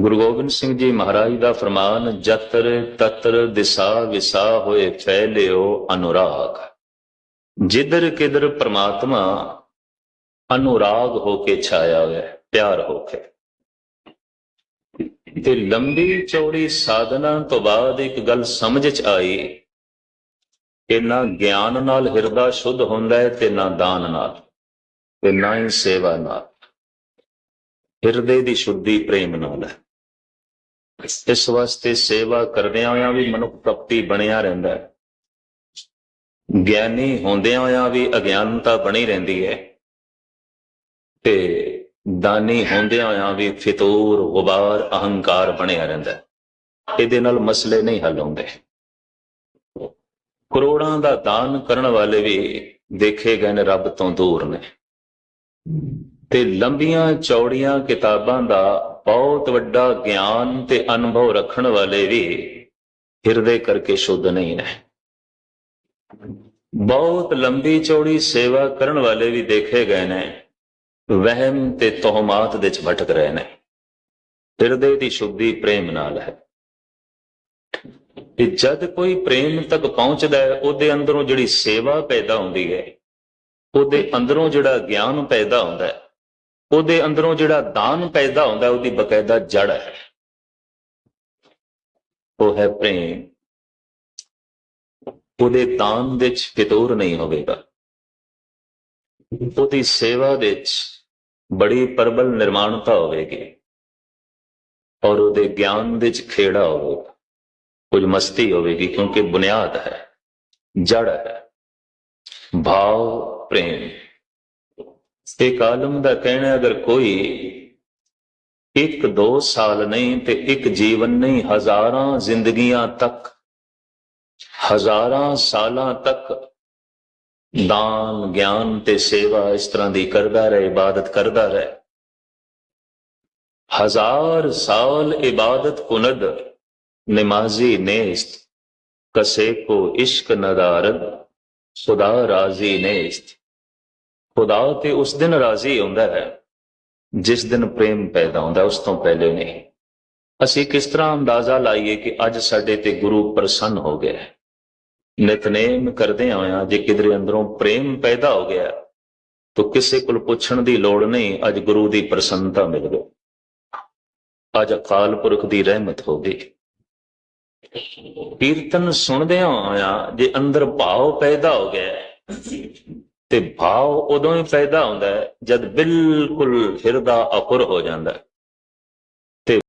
ਗੁਰੂ ਗੋਬਿੰਦ ਸਿੰਘ ਜੀ ਮਹਾਰਾਜ ਦਾ ਫਰਮਾਨ, ਜਤਰ ਤਤਰ ਦਿਸਾ ਵਿਸਾ ਹੋਏ ਫੈਲਿਓ ਅਨੁਰਾਗ। ਜਿੱਧਰ ਕਿਧਰ ਪ੍ਰਮਾਤਮਾ ਅਨੁਰਾਗ ਹੋ ਕੇ ਛਾਇਆ ਹੋਇਆ ਪਿਆਰ ਹੋ ਕੇ। ਤੇ ਲੰਬੀ ਚੌੜੀ ਸਾਧਨਾ ਤੋਂ ਬਾਅਦ ਇੱਕ ਗੱਲ ਸਮਝ ਚ ਆਈ ਕਿ ਨਾ ਗਿਆਨ ਨਾਲ ਹਿਰਦਾ ਸ਼ੁੱਧ ਹੁੰਦਾ ਹੈ ਤੇ ਨਾ ਦਾਨ ਨਾਲ, ਤੇ ਨਾ ਹੀ ਸੇਵਾ ਨਾਲ। ਹਿਰਦੇ ਦੀ ਸ਼ੁੱਧੀ ਪ੍ਰੇਮ ਨਾਲ ਹੈ। ਇਸ ਵਾਸਤੇ ਸੇਵਾ ਕਰਦਿਆਂ ਹੋਇਆਂ ਵੀ ਮਨੁੱਖ ਕਪਟੀ ਬਣਿਆ ਰਹਿੰਦਾ ਹੈ। ਗਿਆਨੀ ਹੁੰਦਿਆਂ ਹੋਇਆਂ ਵੀ ਅਗਿਆਨਤਾ ਬਣੀ ਰਹਿੰਦੀ ਹੈ ਤੇ ਦਾਨੀ ਹੁੰਦਿਆਂ ਹੋਇਆਂ ਵੀ ਫਿਤੂਰ, ਗੁਬਾਰ, ਅਹੰਕਾਰ ਬਣਿਆ ਰਹਿੰਦਾ ਇਹਦੇ ਨਾਲ ਮਸਲੇ ਨਹੀਂ ਹੱਲ ਹੁੰਦੇ। ਕਰੋੜਾਂ ਦਾ ਦਾਨ ਕਰਨ ਵਾਲੇ ਵੀ ਦੇਖੇ ਗਏ ਨੇ ਰੱਬ ਤੋਂ ਦੂਰ ਨੇ। ਤੇ ਲੰਬੀਆਂ ਚੌੜੀਆਂ ਕਿਤਾਬਾਂ ਦਾ ਬਹੁਤ ਵੱਡਾ ਗਿਆਨ ਤੇ ਅਨੁਭਵ ਰੱਖਣ ਵਾਲੇ ਵੀ ਹਿਰਦੇ ਕਰਕੇ ਸ਼ੁੱਧ ਨਹੀਂ ਨੇ। ਬਹੁਤ ਲੰਬੀ ਚੌੜੀ ਸੇਵਾ ਕਰਨ ਵਾਲੇ ਵੀ ਦੇਖੇ ਗਏ ਨੇ, ਵਹਿਮ ਤੇ ਤੋਹਮਾਤ ਦੇ ਚ ਭਟਕ ਰਹੇ ਨੇ। ਹਿਰਦੇ ਦੀ ਸ਼ੁੱਧੀ ਪ੍ਰੇਮ ਨਾਲ ਹੈ। ਕਿ ਜਦ ਕੋਈ ਪ੍ਰੇਮ ਤੱਕ ਪਹੁੰਚਦਾ ਹੈ, ਉਹਦੇ ਅੰਦਰੋਂ ਜਿਹੜੀ ਸੇਵਾ ਪੈਦਾ ਹੁੰਦੀ ਹੈ, ਉਹਦੇ ਅੰਦਰੋਂ ਜਿਹੜਾ ਗਿਆਨ ਪੈਦਾ ਹੁੰਦਾ ਹੈ ਉਹਦੇ ਅੰਦਰੋਂ ਜਿਹੜਾ ਦਾਨ ਪੈਦਾ ਹੁੰਦਾ, ਉਹਦੀ ਬਕਾਇਦਾ ਜੜ ਹੈ। ਉਹ ਹੈ ਪ੍ਰੇਮ। ਉਹਦੇ ਦਾਨ ਵਿੱਚ ਫਿਤੂਰ ਨਹੀਂ ਹੋਵੇਗਾ। ਉਹਦੀ ਸੇਵਾ ਵਿੱਚ ਬੜੀ ਪ੍ਰਬਲ ਨਿਰਮਾਣਤਾ ਹੋਵੇਗੀ। ਔਰ ਉਹਦੇ ਗਿਆਨ ਵਿੱਚ ਖੇੜਾ ਹੋਵੇਗਾ। ਕੁਝ ਮਸਤੀ ਹੋਵੇਗੀ, ਕਿਉਂਕਿ ਬੁਨਿਆਦ ਹੈ, ਜੜ ਹੈ। ਭਾਵ ਪ੍ਰੇਮ। ਇੱਕ ਆਲਮ ਦਾ ਕਹਿਣਾ ਅਗਰ ਕੋਈ ਇੱਕ ਦੋ ਸਾਲ ਨਹੀਂ ਤੇ ਇੱਕ ਜੀਵਨ ਨਹੀਂ, ਹਜ਼ਾਰਾਂ ਜ਼ਿੰਦਗੀਆਂ ਤੱਕ, ਹਜ਼ਾਰਾਂ ਸਾਲਾਂ ਤੱਕ ਦਾਨ, ਗਿਆਨ ਤੇ ਸੇਵਾ ਇਸ ਤਰ੍ਹਾਂ ਦੀ ਕਰਦਾ ਰਹੇ, ਇਬਾਦਤ ਕਰਦਾ ਰਹੇ। ਹਜ਼ਾਰ ਸਾਲ ਇਬਾਦਤ ਕੁਨਦ ਨਮਾਜ਼ੀ ਨੇਸਤ, ਕਸੇ ਕੋ ਇਸ਼ਕ ਨਦਾਰਦ ਖੁਦਾ ਰਾਜ਼ੀ ਨੇਸਤ। ਖੁਦਾ ਤੇ ਉਸ ਦਿਨ ਰਾਜ਼ੀ ਹੁੰਦਾ ਹੈ। ਜਿਸ ਦਿਨ ਪ੍ਰੇਮ ਪੈਦਾ ਹੁੰਦਾ, ਉਸ ਤੋਂ ਪਹਿਲੇ ਨਹੀਂ। ਅਸੀਂ ਕਿਸ ਤਰ੍ਹਾਂ ਅੰਦਾਜ਼ਾ ਲਾਈਏ ਕਿ ਅੱਜ ਸਾਡੇ ਤੇ ਗੁਰੂ ਪ੍ਰਸੰਨ ਹੋ ਗਿਆ ਹੈ। ਨਿਤਨੇਮ ਕਰਦੇ ਆਇਆ, ਜੇ ਕਿਧਰੇ ਅੰਦਰੋਂ ਪ੍ਰੇਮ ਪੈਦਾ ਹੋ ਗਿਆ, ਤਾਂ ਕਿਸੇ ਕੋਲ ਪੁੱਛਣ ਦੀ ਲੋੜ ਨਹੀਂ, ਅੱਜ ਗੁਰੂ ਦੀ ਪ੍ਰਸੰਨਤਾ ਮਿਲ ਗਈ। ਅੱਜ ਅਕਾਲ ਪੁਰਖ ਦੀ ਰਹਿਮਤ ਹੋ ਗਈ। ਕੀਰਤਨ ਸੁਣਦਿਆਂ ਆਇਆ, ਜੇ ਅੰਦਰ ਭਾਵ ਪੈਦਾ ਹੋ ਗਿਆ ਤੇ ਭਾਵ ਉਦੋਂ ਹੀ ਪੈਦਾ ਹੁੰਦਾ ਹੈ ਜਦ ਬਿਲਕੁਲ ਹਿਰਦਾ ਅਪੁਰ ਹੋ ਜਾਂਦਾ ਹੈ।